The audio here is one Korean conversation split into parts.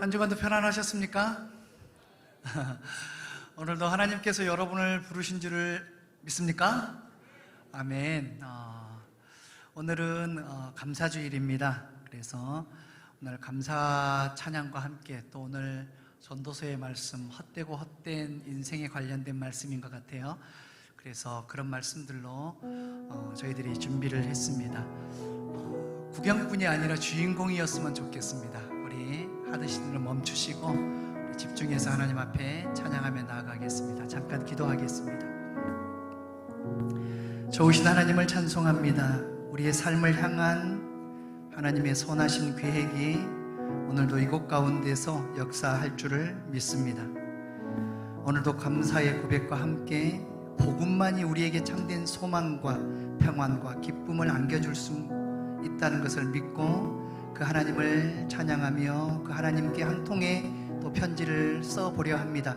한 주간도 편안하셨습니까? 오늘도 하나님께서 여러분을 부르신 줄을 믿습니까? 아멘. 어, 오늘은 어, 감사주일입니다. 그래서 오늘 감사 찬양과 함께 또 오늘 전도서의 말씀 헛되고 헛된 인생에 관련된 말씀인 것 같아요. 그래서 그런 말씀들로 어, 저희들이 준비를 했습니다. 어, 구경꾼이 아니라 주인공이었으면 좋겠습니다. 우리 하드시는 멈추시고 집중해서 하나님 앞에 찬양하며 나아가겠습니다. 잠깐 기도하겠습니다. 좋으신 하나님을 찬송합니다. 우리의 삶을 향한 하나님의 선하신 계획이 오늘도 이곳 가운데서 역사할 줄을 믿습니다. 오늘도 감사의 고백과 함께 복음만이 우리에게 참된 소망과 평안과 기쁨을 안겨줄 수 있다는 것을 믿고 그 하나님을 찬양하며 그 하나님께 한 통의 또 편지를 써 보려 합니다.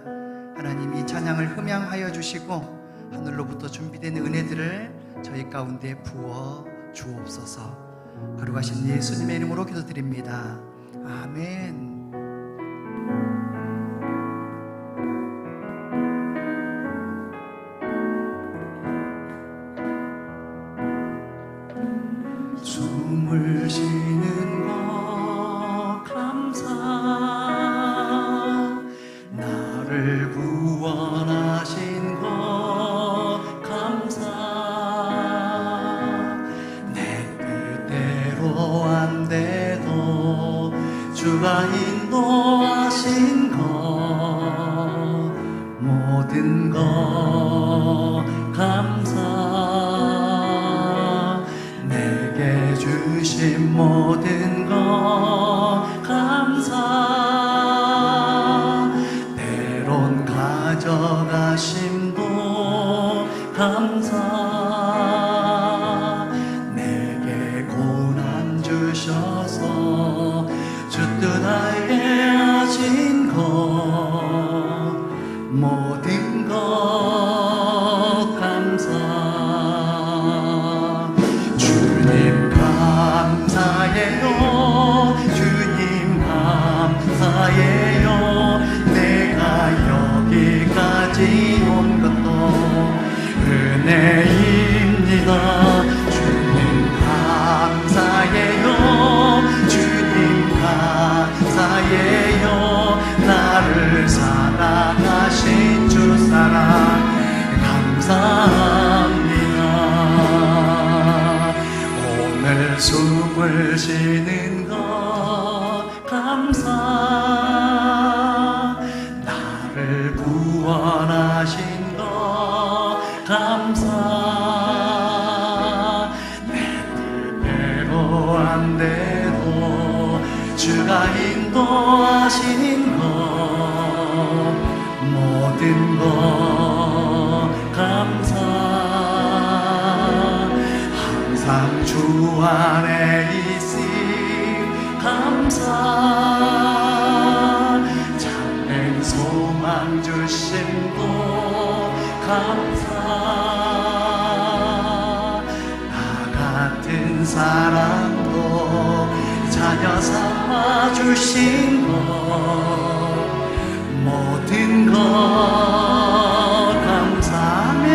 하나님이 찬양을 흠양하여 주시고 하늘로부터 준비된 은혜들을 저희 가운데 부어 주옵소서. 거룩하신 예수님의 이름으로 기도드립니다. 아멘. 감사 내 뜻대로 안 돼도 주가 인도하신 것 모든 것 감사. 항상 주 안에 있음 감사. 참된 소망 주심도 감사 사랑도 자녀 삼아 주신 것 모든 것 감사해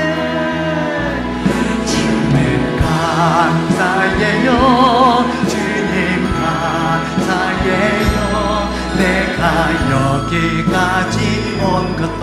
주님 감사해요. 주님 감사해요. 내가 여기까지 온 것도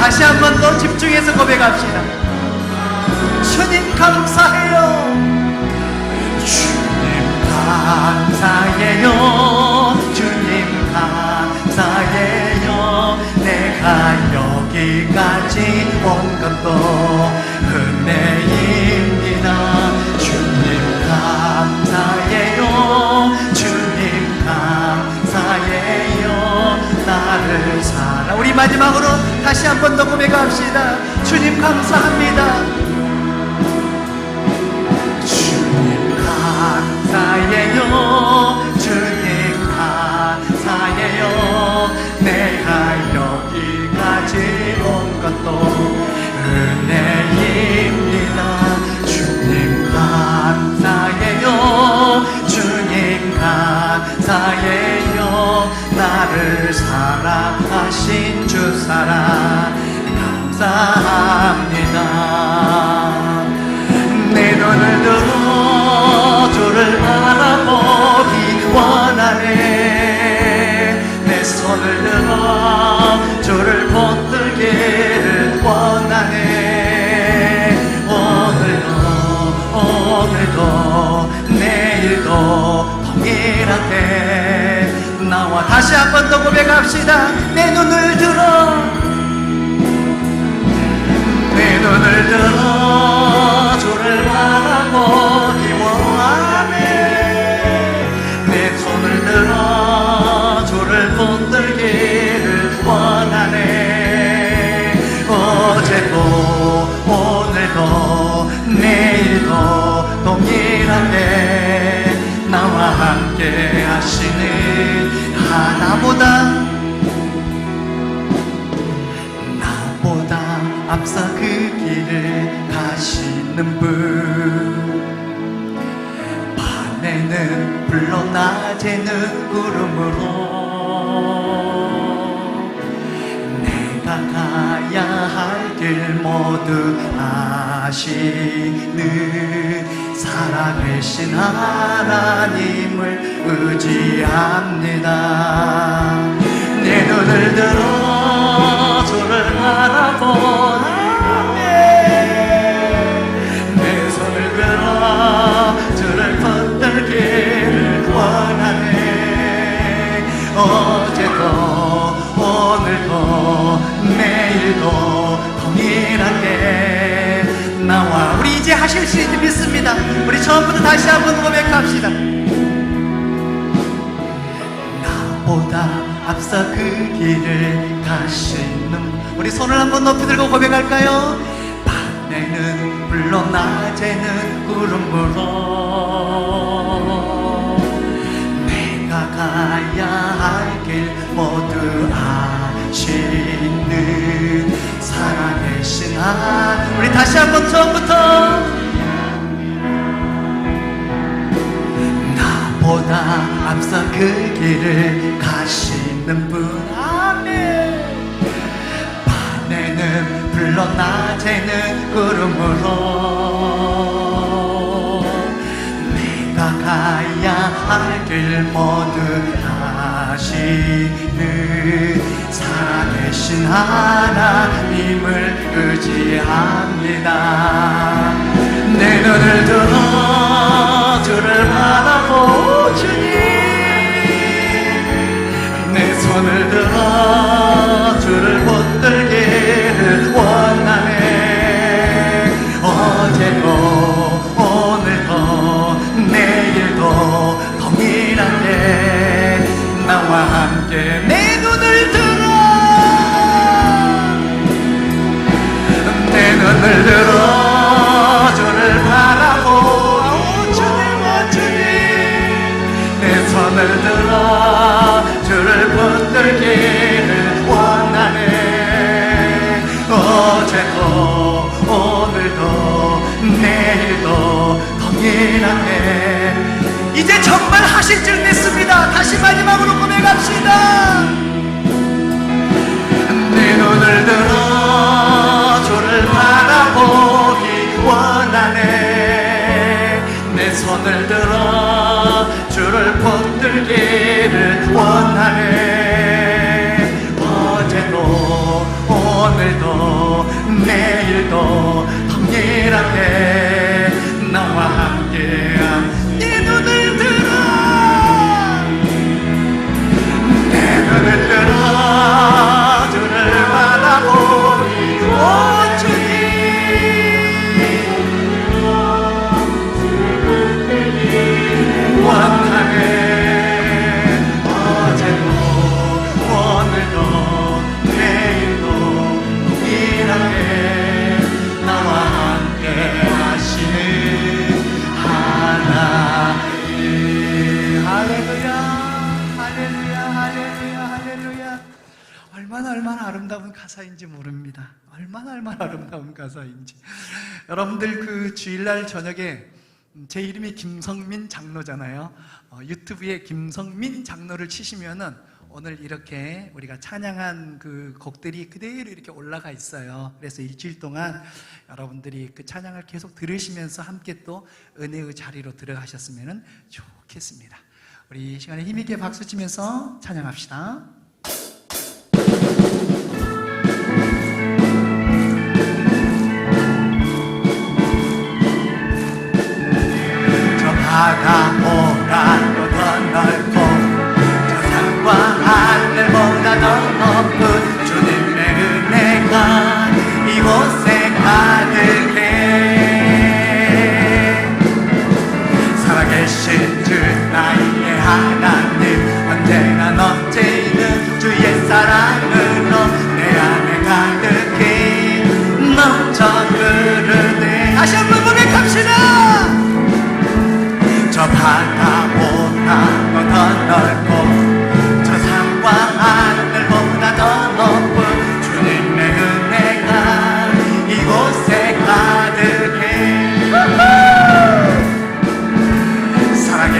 다시 한 번 더 집중해서 고백합시다. 주님 감사해요. 주님 감사해요. 주님 감사해요. 내가 여기 여기까지 온 것도 은혜입니다 마지막으로 다시 한 번 더 고백합시다. 주님 감사합니다. 주님 감사해요. 주님 감사해요. 내가 여기까지 온 것도 은혜입 사랑 감사합니다. 내 눈을 들어 주를 바라보기 원하네. 내 손을 들어 주를 붙들기를 원하네. 오늘도 오늘도 내일도 동일하게 나와 다시 한 번 더 고백합시다. 내 눈을 들어 밤에는 불러 낮에는 구름으로 내가 가야 할 길 모두 아시는 살아계신 하나님을 의지합니다. 내 눈을 들어 주를 바라보 수 있는 믿습니다. 우리 처음부터 다시 한번 고백합시다. 나보다 앞서 그 길을 가시는 우리 손을 한번 높이 들고 고백할까요? 밤에는 불러 낮에는 구름으로. 내가 가야 할 길 모두 아시는 살아계신 하. 우리 다시 한번 처음부터 나보다 앞서 그 길을 가시는 분. 아멘 밤에는 불러 낮에는 구름으로. 내가 가야 할 길 모두 아시는 살아계신 하나님을 의지합니다. 내 눈을 들어 주를 바라보 주님. 내 손을 들어 주를 붙들기 하실 줄 믿습니다. 다시 마지막으로 고백합시다. 내 눈을 들어 주를 바라보기 원하네. 내 손을 들어 주를 붙들기를 원하네. 어제도 오늘도 내일도 동일하게 나와 가사인지. 여러분들 그 주일날 저녁에 제 이름이 김성민 장로잖아요. 어, 유튜브에 김성민 장로를 치시면은 오늘 이렇게 우리가 찬양한 그 곡들이 그대로 이렇게 올라가 있어요. 그래서 일주일 동안 여러분들이 그 찬양을 계속 들으시면서 함께 또 은혜의 자리로 들어가셨으면 좋겠습니다. 우리 시간에 힘있게 박수 치면서 찬양합시다. ah,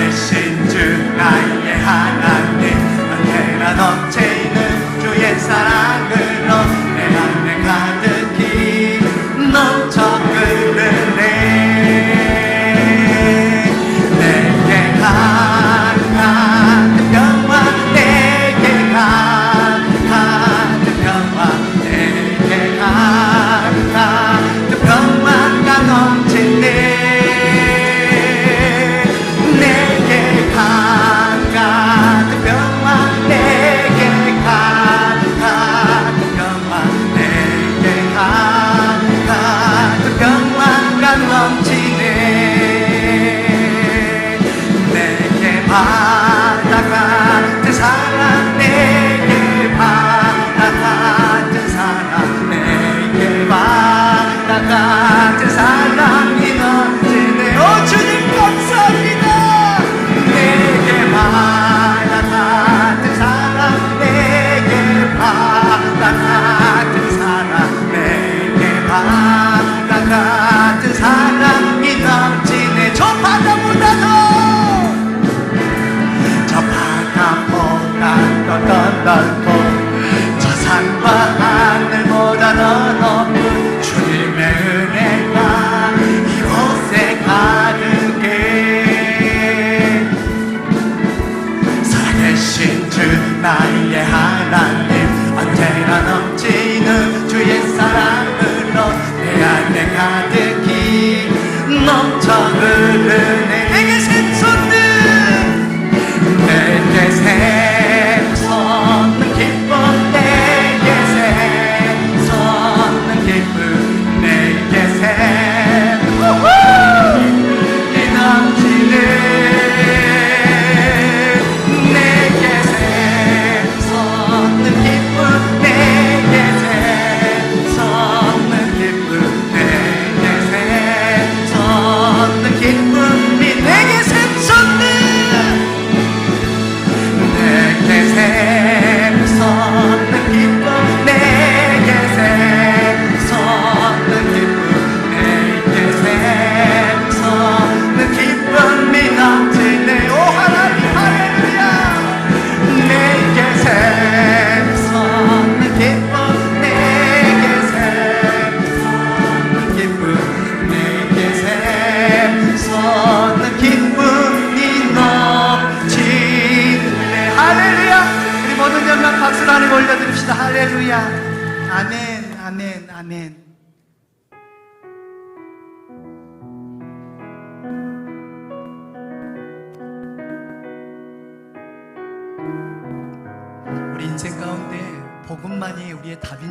listen tonight.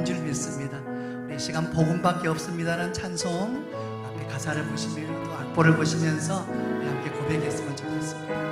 줄 믿습니다. 우리 시간 복음밖에 없습니다라는 찬송 앞에 가사를 보시면 또 악보를 보시면서 함께 고백했으면 좋겠습니다.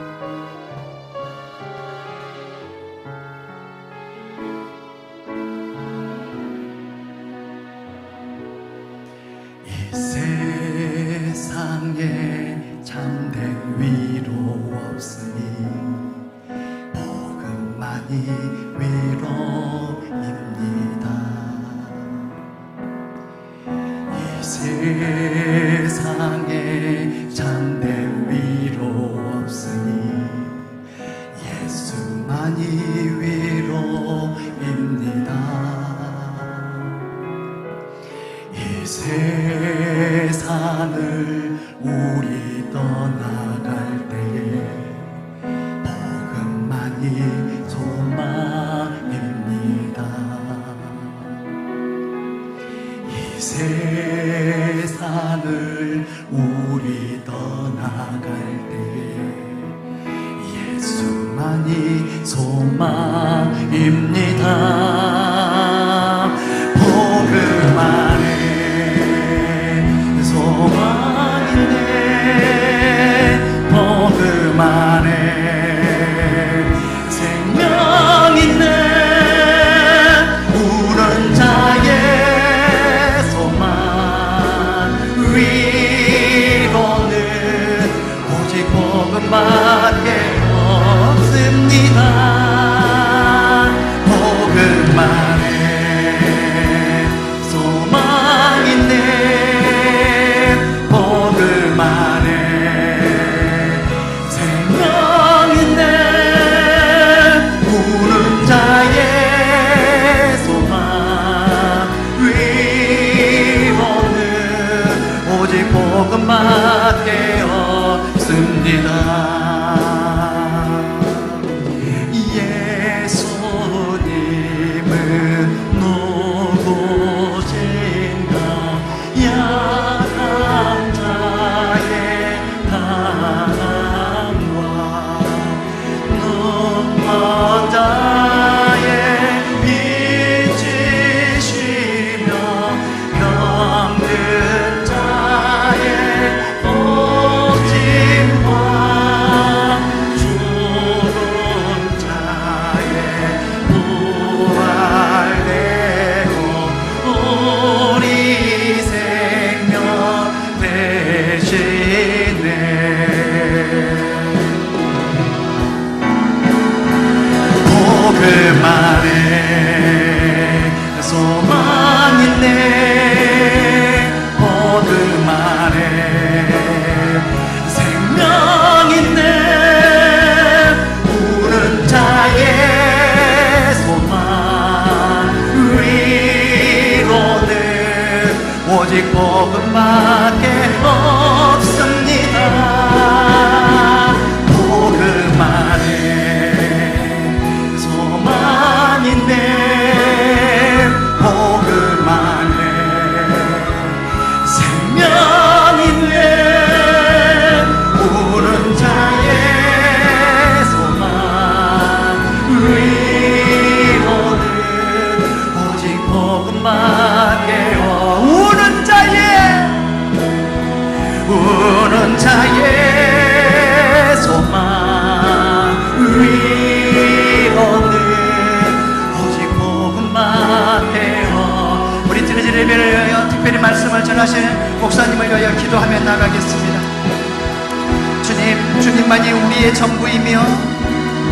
오직 복음밖에 없습니다. 복음 안에 소망인데 복음 안에 생명인데 우는 자의 소망 위로는 오직 복음밖 말씀을 전하실 목사님을 위하여 기도하며 나가겠습니다. 주님 주님만이 우리의 전부이며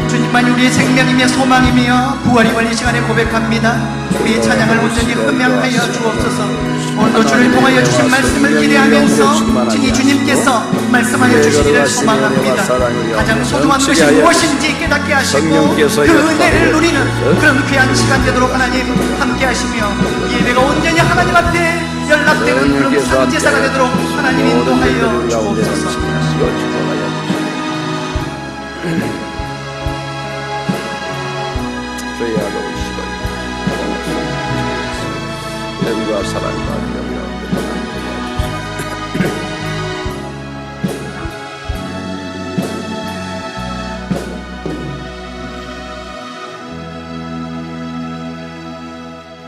주님만이 우리의 생명이며 소망이며 부활임을 이 시간에 고백합니다. 우리의 찬양을 온전히 흠양하여 주옵소서. 오늘도 주를 통하여 주신 말씀을 기대하면서 친히 주님께서 말씀하여 주시기를 소망합니다. 가장 소중한 것이 무엇인지 깨닫게 하시고 그 은혜를 누리는 그런 귀한 시간 되도록 하나님 함께 하시며 예배가 온전히 하나님 앞에 연락되는 그런 함께 되도록 하나님 인도하여 주옵소서 주여 하고 있시고 영과 사랑과